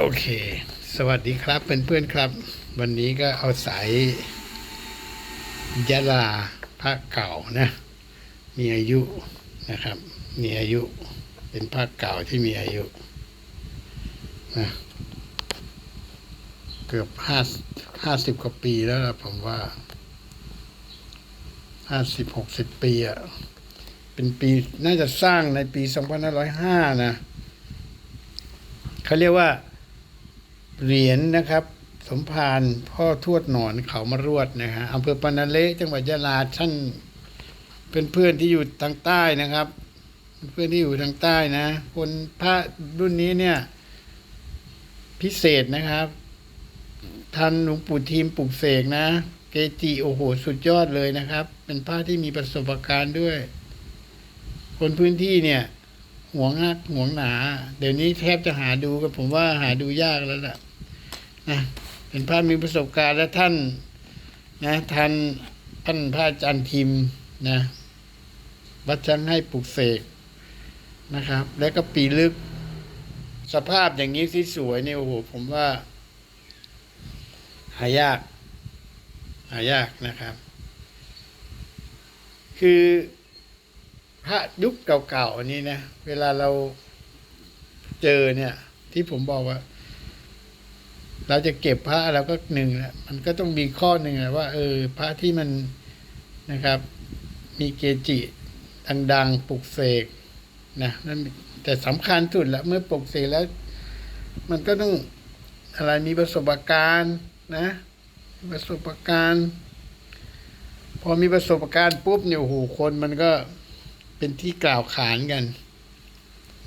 โอเค สวัสดีครับเพื่อนๆครับ วันนี้ก็เอาสายยะลาพระเก่านะ มีอายุนะครับ มีอายุเป็นพระเก่าที่มีอายุนะเกือบห้าห้าสิบกว่าปีแล้วละผมว่าห้าสิบหกสิบปีอะเป็นปีน่าจะสร้างในปีสองพันห้าร้อยห้านะเขาเรียกว่า เหรียญนะครับ สมภารพ่อทวดหนอนเขามารวดนะฮะอำเภอปานาเละจังหวัดยะลาท่านเพื่อนๆที่อยู่ทางใต้นะครับ เพื่อนที่อยู่ทางใต้นะ คนพระรุ่นนี้เนี่ย พิเศษนะครับท่านหลวงปู่ทีมปลุกเสกนะ เกจิโอ้โห สุดยอดเลยนะครับ เป็นพระที่มีประสบการณ์ด้วย คนพื้นที่เนี่ยหวงนักหวงหนา เดี๋ยวนี้แทบจะหาดูก็ผมว่าหาดูยากแล้วล่ะ นะเป็นพระมีประสบการณ์และท่านนะท่านท่านพระอาจารย์ทิมนะวัดช่างให้ปลูกเสกนะครับ แล้วก็ปีลึกสภาพอย่างนี้ที่สวยเนี่ยโอ้โหผมว่า หายาก หายากนะครับ คือพระยุคเก่าๆอันนี้นะ เวลาเราเจอเนี่ย ที่ผมบอกว่า เราจะเก็บพระเราก็หนึ่งนะมันก็ต้องมีข้อหนึ่งนะว่า เออ พระที่มันนะครับ มีเกจิดังๆปลุกเสกนะนั่นแต่สำคัญสุดละเมื่อปลุกเสกแล้ว มันก็ต้องอะไรมีประสบการณ์นะประสบการณ์ พอมีประสบการณ์ปุ๊บเนี่ยโอ้โหคนมันก็เป็นที่กล่าวขานกัน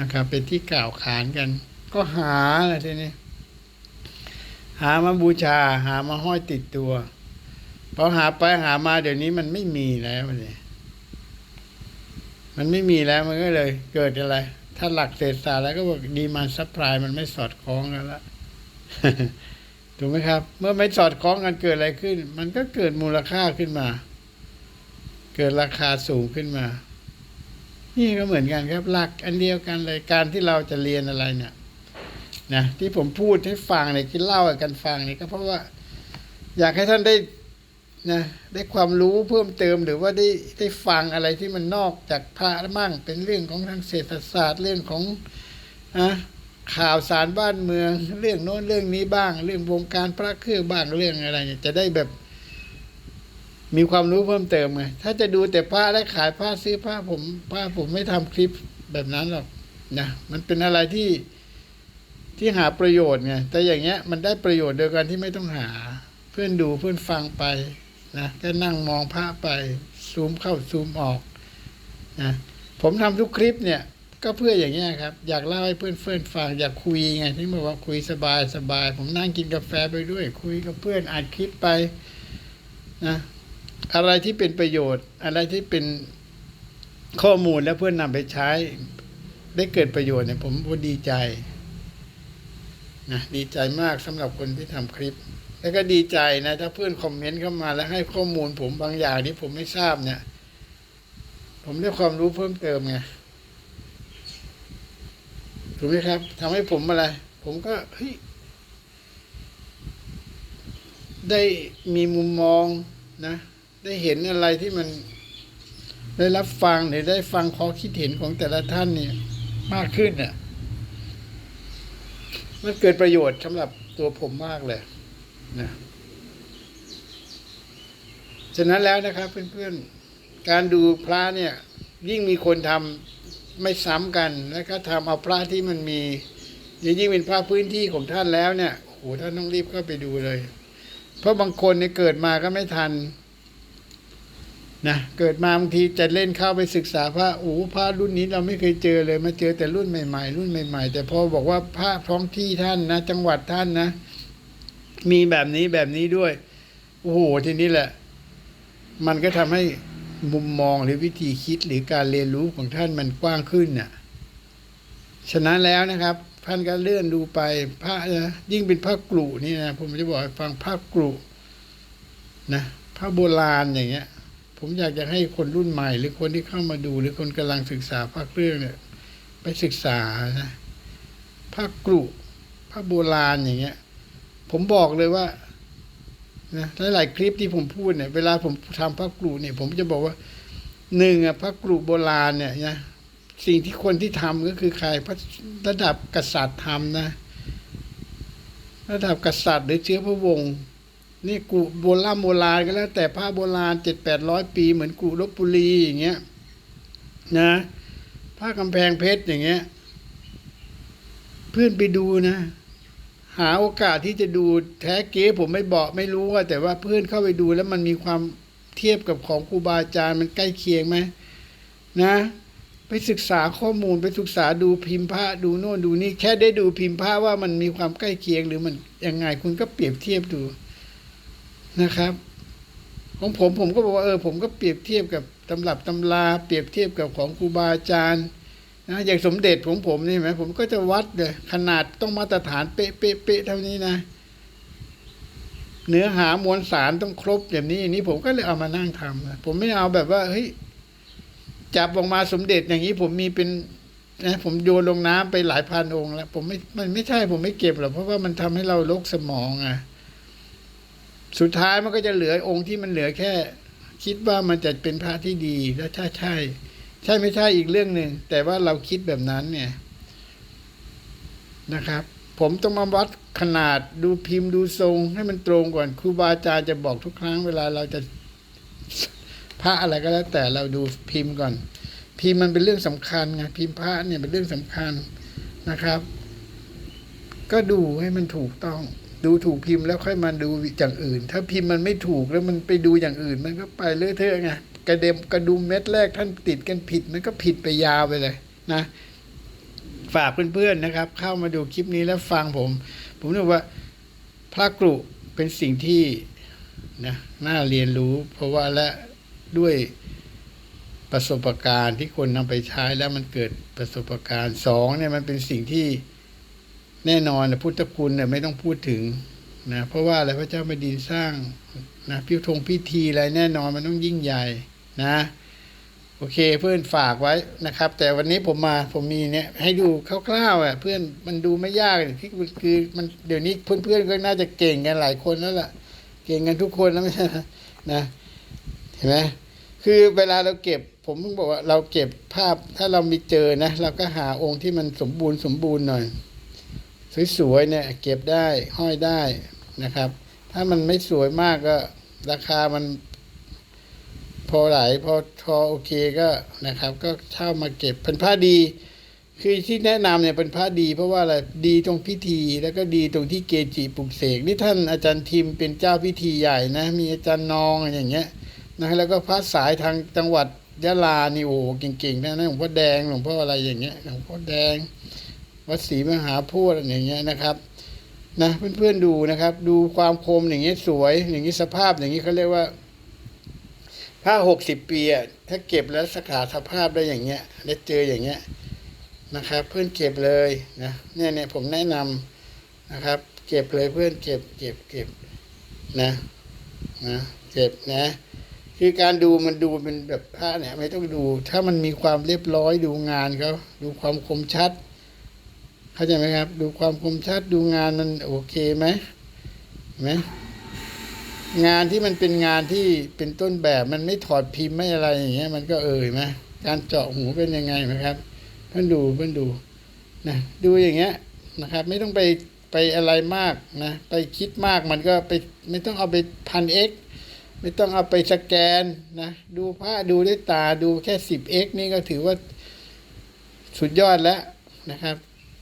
นะครับ เป็นที่กล่าวขานกัน ก็หาอะไรทีนี้ หามาบูชา หามาห้อยติดตัวพอหาไปหามาเดี๋ยวนี้มันไม่มีแล้วเลยมันไม่มีแล้วมันก็เลย เกิดอะไร ถ้าหลักเศรษฐศาสตร์แล้วก็บอกดีมาซัพพลายมันไม่สอดคล้องกันละถูกไหมครับ เมื่อไม่สอดคล้องกันเกิดอะไรขึ้น มันก็เกิดมูลค่าขึ้นมา เกิดราคาสูงขึ้นมา นี่ก็เหมือนกันครับหลัก อันเดียวกันเลยการที่เราจะเรียนอะไรเนี่ย นะที่ผมพูดให้ฟังเนี่ยที่เล่ากันฟังเนี่ยก็เพราะว่า อยากให้ท่านได้นะได้ความรู้เพิ่มเติมหรือว่าได้ได้ฟังอะไรที่มันนอกจากพระมั่ง เป็นเรื่องของทางเศรษฐศาสตร์เรื่องของนะข่าวสารบ้านเมือง เรื่องโน้นเรื่องนี้บ้าง เรื่องวงการพระเครื่องบ้างเรื่องอะไรเนี่ยจะได้แบบ มีความรู้เพิ่มเติมไงถ้าจะดูแต่ผ้าและขายผ้าซื้อผ้าผมผ้าผมไม่ทำคลิปแบบนั้นหรอกนะมันเป็นอะไรที่ ที่หาประโยชน์ไงแต่อย่างเงี้ยมันได้ประโยชน์โดยการที่ไม่ต้องหา เพื่อนดูเพื่อนฟังไปนะก็นั่งมองผ้าไปซูมเข้าซูมออกนะผมทำทุกคลิปเนี่ยก็เพื่ออย่างเงี้ยครับ อยากเล่าให้เพื่อนเพื่อนฟังอยากคุยไงที่บอกว่าคุยสบายสบาย ผมนั่งกินกาแฟไปด้วย คุยกับเพื่อนอ่านคลิปไปนะอะไรที่เป็นประโยชน์ อะไรที่เป็นข้อมูลแล้วเพื่อนนำไปใช้ ได้เกิดประโยชน์เนี่ยผมก็ดีใจ นะดีใจมากสำหรับคนที่ทำคลิป แล้วก็ดีใจนะถ้าเพื่อนคอมเมนต์เข้ามาแล้วให้ข้อมูลผมบางอย่างที่ผมไม่ทราบเนี่ย ผมได้ความรู้เพิ่มเติมไงถูกไหมครับทำให้ผมอะไร ผมก็เฮ้ยได้มีมุมมองนะ ได้เห็นอะไรที่มันได้รับฟังหรือได้ฟังข้อคิดเห็นของแต่ละท่านเนี่ย มากขึ้นอะ มันเกิดประโยชน์สำหรับตัวผมมากเลยนะฉะนั้นแล้วนะครับเพื่อนๆ การดูพระเนี่ย ยิ่งมีคนทำไม่ซ้ำกันแล้วก็ทำเอาพระที่มันมียิ่งเป็นพระพื้นที่ของท่านแล้วเนี่ยโอ้โหท่านต้องรีบเข้าไปดูเลย เพราะบางคนเนี่ยเกิดมาก็ไม่ทัน นะเกิดมาบางทีจะเล่นเข้าไปศึกษาพระโอ้พระรุ่นนี้เราไม่เคยเจอเลยมาเจอแต่รุ่นใหม่ ๆ รุ่นใหม่ ๆ แต่พอบอกว่าพระท้องที่ท่านนะ จังหวัดท่านนะ มีแบบนี้แบบนี้ด้วยโอ้โหทีนี้แหละ มันก็ทำให้มุมมองหรือวิธีคิดหรือการเรียนรู้ของท่านมันกว้างขึ้นน่ะฉะนั้นแล้วนะครับท่านก็เลื่อนดูไปพระนะยิ่งเป็นพระกรุนี่นะผมจะบอกให้ฟังพระกรุนะพระโบราณอย่างเงี้ย ผมอยากจะให้คนรุ่นใหม่ หรือคนที่เข้ามาดู หรือคนกำลังศึกษาพระเครื่องเนี่ย ไปศึกษานะพระกรุพระโบราณอย่างเงี้ย ผมบอกเลยว่านะหลายๆคลิปที่ผมพูดเนี่ย เวลาผมทำพระกรุเนี่ย ผมจะบอกว่าหนึ่งอะพระกรุโบราณเนี่ยนะสิ่งที่คนที่ทำก็คือใครพระระดับกษัตริย์ทำนะ ระดับกษัตริย์หรือเชื้อพระวงศ์ นี่กูโบราณโบราณก็แล้ว แต่พระโบราณเจ็ดแปดร้อยปี เหมือนกูลบบุรีอย่างเงี้ยนะผ้ากำแพงเพชรอย่างเงี้ย เพื่อนไปดูนะ หาโอกาสที่จะดูแท้เก๊ผมไม่บอกไม่รู้ว่า แต่ว่าเพื่อนเข้าไปดูแล้วมันมีความเทียบกับของครูบาอาจารย์มันใกล้เคียงไหมนะ ไปศึกษาข้อมูลไปศึกษาดูพิมพ์พระดูโน่นดูนี่แค่ได้ดูพิมพ์พระว่ามันมีความใกล้เคียงหรือมันยังไงคุณก็เปรียบเทียบดู นะครับ ของผมผมก็บอกว่าเออผมก็เปรียบเทียบกับตำรับตำราเปรียบเทียบกับของครูบาอาจารย์นะอย่างสมเด็จของผมนี่ไหมผมก็จะวัดเลยขนาดต้องมาตรฐานเป๊ะเป๊ะเป๊ะเท่านี้นะ เนื้อหามวลสารต้องครบอย่างนี้อย่างนี้ผมก็เลยเอามานั่งทำนะผมไม่เอาแบบว่าเฮ้ยจับออกมาสมเด็จอย่างนี้ผมมีเป็นนะผมโยนลงน้ำไปหลายพันองค์แล้ว ผมไม่มันไม่ใช่ผมไม่เก็บหรอกเพราะว่ามันทำให้เราลกสมองอะ สุดท้ายมันก็จะเหลือองค์ที่มันเหลือแค่ คิดว่ามันจะเป็นพระที่ดีแล้วถ้าใช่ ใช่ไม่ใช่อีกเรื่องหนึ่งแต่ว่าเราคิดแบบนั้นเนี่ยนะครับ ผมต้องมาวัดขนาดดูพิมพ์ดูทรง ให้มันตรงก่อนครูบาอาจารย์จะบอกทุกครั้งเวลาเราจะพระอะไรก็แล้ว แต่เราดูพิมพ์ก่อน พิมพ์มันเป็นเรื่องสำคัญไงพิมพ์พระเนี่ยเป็นเรื่องสำคัญนะครับ ก็ดูให้มันถูกต้อง ดูถูกพิมพ์แล้วค่อยมาดูอย่างอื่น ถ้าพิมพ์มันไม่ถูกแล้วมันไปดูอย่างอื่น มันก็ไปเลอะเทอะไงกระเด็มกระดุมเม็ดแรกท่านติดกันผิดมันก็ผิดไปยาวไปเลยนะ ฝากเพื่อนๆนะครับ เข้ามาดูคลิปนี้แล้วฟังผม ผมรู้ว่าพระกรุเป็นสิ่งที่นะน่าเรียนรู้ เพราะว่าและด้วยประสบการณ์ที่คนนำไปใช้แล้วมันเกิดประสบการณ์สองเนี่ยมันเป็นสิ่งที่ แน่นอนนะพุทธคุณเนี่ยไม่ต้องพูดถึงนะเพราะว่าอะไรพระเจ้าแผ่นดินสร้างนะพิธงพิธีอะไรแน่นอนมันต้องยิ่งใหญ่นะโอเคเพื่อนฝากไว้นะครับ แต่วันนี้ผมมาผมมีเนี่ยให้ดูคร่าวๆอะเพื่อนมันดูไม่ยากที่คือมันเดี๋ยวนี้เพื่อนๆก็น่าจะเก่งกันหลายคนแล้วล่ะ เก่งกันทุกคนแล้วไม่ใช่นะเห็นไหมคือเวลาเราเก็บ ผมเพิ่งบอกว่าเราเก็บภาพถ้าเรามีเจอนะเราก็หาองค์ที่มันสมบูรณ์สมบูรณ์หน่อย สวยๆเนี่ยเก็บได้ห้อยได้นะครับ ถ้ามันไม่สวยมากก็ราคามันพอไหลพอพอโอเคก็นะครับ ก็เช่ามาเก็บเป็นผ้าดี คือที่แนะนำเนี่ยเป็นผ้าดีเพราะว่าอะไรดีตรงพิธี แล้วก็ดีตรงที่เกจิปลุกเสกนี่ท่านอาจารย์ทิมเป็นเจ้าพิธีใหญ่นะ มีอาจารย์นองอย่างเงี้ยนะแล้วก็พระสายทางจังหวัดยะลานี่โอ้เก่งๆนะนะหลวงพ่อแดงหลวงพ่ออะไรอย่างเงี้ยหลวงพ่อแดง วัดศรีมหาโพธิ์อะไรอย่างเงี้ยนะครับนะเพื่อนๆดูนะครับ ดูความคมอย่างเงี้ยสวย อย่างงี้สภาพอย่างงี้เขาเรียกว่าผ้าหกสิบปีอะถ้าเก็บแล้วสขาสภาพได้อย่างเงี้ยได้เจออย่างเงี้ยนะครับ เพื่อนเก็บเลยนะเนี่ยเนี่ยผมแนะนำนะครับ เก็บเลยเพื่อนเก็บเก็บเก็บนะนะเก็บนะ คือการดูมันดูเป็นแบบผ้าเนี่ย ไม่ต้องดู ถ้ามันมีความเรียบร้อยดูงานเขาดูความคมชัด เข้าใจไหมครับ ดูความคมชัดดูงานมันโอเคไหมเห็นไหมงานที่มันเป็นงานที่เป็นต้นแบบมันไม่ถอดพิมพ์ไม่อะไรอย่างเงี้ย มันก็เอ่ยไหมการเจาะหูเป็นยังไงไหมครับเพื่อนดูเพื่อนดูนะดูอย่างเงี้ยนะครับ ไม่ต้องไปไปอะไรมากนะไปคิดมากมันก็ไปไม่ต้องเอาไปพันเอ็กไม่ต้องเอาไปสแกนนะดูผ้าดูด้วยตาดูแค่สิบเอ็กนี่ก็ถือว่าสุดยอดแล้วนะครับ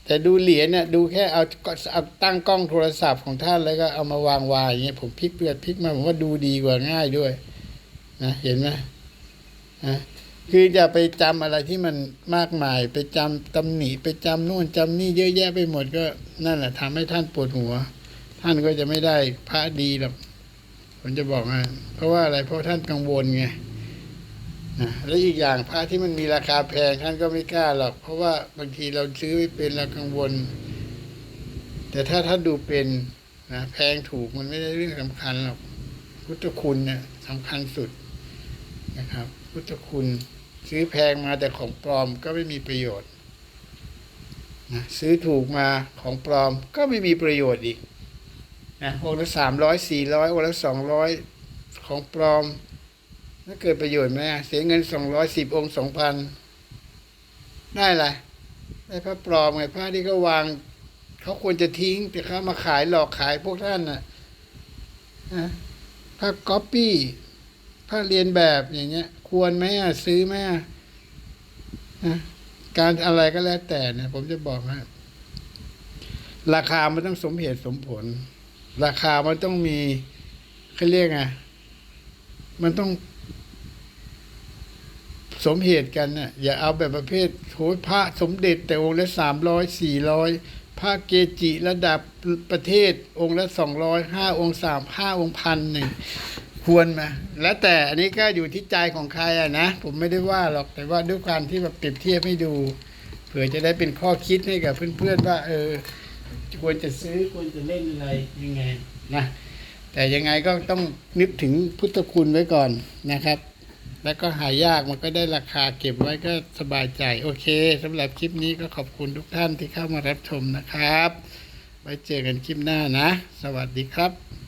แต่ดูเหรียญเนี่ยดูแค่เอาเอาตั้งกล้องโทรศัพท์ของท่านแล้วก็เอามาวางวางอย่างเงี้ยผมพลิกเปลือกพลิกมาผมว่าดูดีกว่าง่ายด้วยนะเห็นไหมนะคืออย่าไปจำอะไรที่มันมากมาย ไปจำตำหนิไปจำนู่นจำนี่เยอะแยะไปหมดก็นั่นแหละทำให้ท่านปวดหัว ท่านก็จะไม่ได้พระดีหรอกผมจะบอกนะเพราะว่าอะไรเพราะท่านกังวลไง นะแล้วอีกอย่างพระที่มันมีราคาแพงท่านก็ไม่กล้าหรอก เพราะว่าบางทีเราซื้อไม่เป็นเรากังวล แต่ถ้าท่านดูเป็นนะแพงถูกมันไม่ได้เรื่องสำคัญหรอกพุทธคุณเนี่ยสำคัญสุดนะครับ พุทธคุณซื้อแพงมาแต่ของปลอมก็ไม่มีประโยชน์นะซื้อถูกมาของปลอมก็ไม่มีประโยชน์อีกนะองค์ละสามร้อยสี่ร้อยองค์ละสองร้อยของปลอม แล้วเกิดประโยชน์ไหมอะเสียเงินสองร้อยสิบองค์สองพันได้ไรได้พระปลอมไงพระที่เขาวาง เขาควรจะทิ้ง แต่เขามาขายหลอกขายพวกท่านน่ะนะพระก๊อปปี้พระเรียนแบบอย่างเงี้ย ควรไหมอะซื้อไหมอะนะการอะไรก็แล้วแต่เนี่ย ผมจะบอกนะราคามันต้องสมเหตุสมผล ราคามันต้องมีเขาเรียกไง มันต้อง สมเหตุกันน่ะ อย่าเอาแบบประเภทโหพระสมเด็จแต่องค์ละสามร้อยสี่ร้อยพระเกจิระดับประเทศ องค์ละสองร้อยห้าองค์สามห้าองค์พันหนึ่งควรไหมแล้วแต่อันนี้ก็อยู่ที่ใจของใครอะนะ ผมไม่ได้ว่าหรอกแต่ว่าด้วยการที่แบบเปรียบเทียบให้ดู เผื่อจะได้เป็นข้อคิดให้กับเพื่อนๆว่า เออ ควรจะซื้อควรจะเล่นอะไรยังไงนะ แต่ยังไงก็ต้องนึกถึงพุทธคุณไว้ก่อนนะครับ แล้วก็หายากมันก็ได้ราคาเก็บไว้ก็สบายใจ โอเคสำหรับคลิปนี้ก็ขอบคุณทุกท่านที่เข้ามารับชมนะครับ ไว้เจอกันคลิปหน้านะ สวัสดีครับ